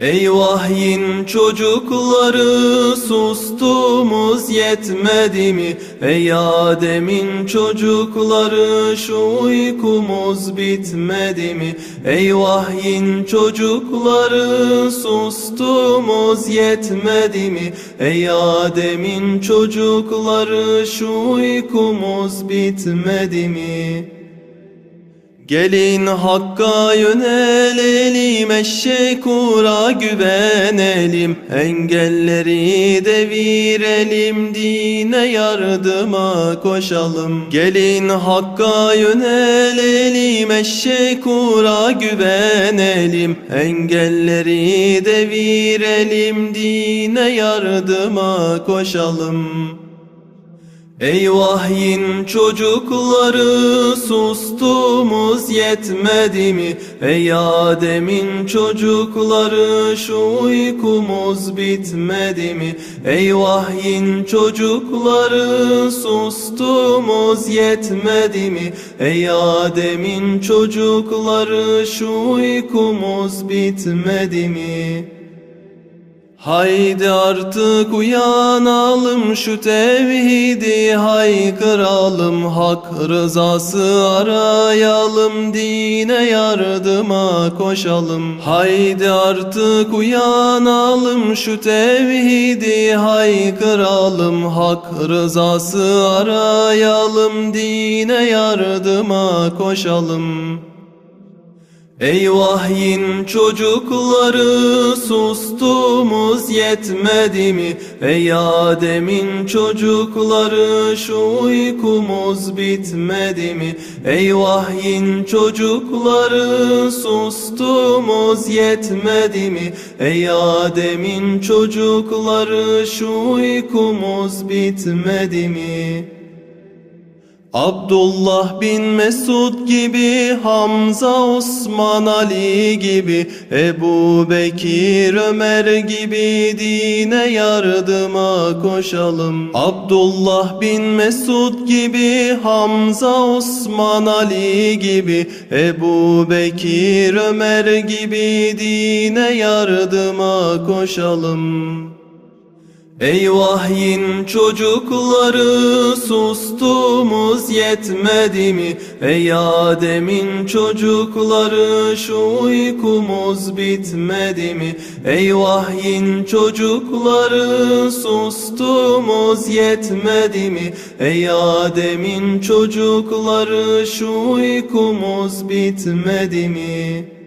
Ey vahyin çocukları sustumuz yetmedi mi? Ey Adem'in çocukları şu uykumuz bitmedi mi? Ey vahyin çocukları sustumuz yetmedi mi? Ey Adem'in çocukları şu uykumuz bitmedi mi? Gelin Hakk'a yönelelim, eşşekura güvenelim, engelleri devirelim, dine yardıma koşalım. Gelin Hakk'a yönelelim, eşşekura güvenelim, engelleri devirelim, dine yardıma koşalım. Ey vahyin çocukları sustumuz yetmedi mi? Ey Adem'in çocukları şu uykumuz bitmedi mi? Ey vahyin çocukları sustumuz yetmedi mi? Ey Adem'in çocukları şu uykumuz bitmedi mi? Haydi artık uyanalım şu tevhidi haykıralım Hak rızası arayalım dine yardıma koşalım. Haydi artık uyanalım şu tevhidi haykıralım Hak rızası arayalım dine yardıma koşalım Ey vahyin çocukları sustumuz yetmedi mi? Ey Adem'in çocukları şu uykumuz bitmedi mi? Ey vahyin çocukları sustumuz yetmedi mi? Ey Adem'in çocukları şu uykumuz bitmedi mi? Abdullah bin Mesud gibi, Hamza, Osman, Ali gibi, Ebu Bekir, Ömer gibi dine yardıma koşalım. Abdullah bin Mesud gibi, Hamza, Osman, Ali gibi, Ebu Bekir, Ömer gibi dine yardıma koşalım. Ey vahyin çocukları sustumuz yetmedi mi? Ey Adem'in çocukları şu uykumuz bitmedi mi? Ey vahyin çocukları sustumuz yetmedi mi? Ey Adem'in çocukları şu uykumuz bitmedi mi?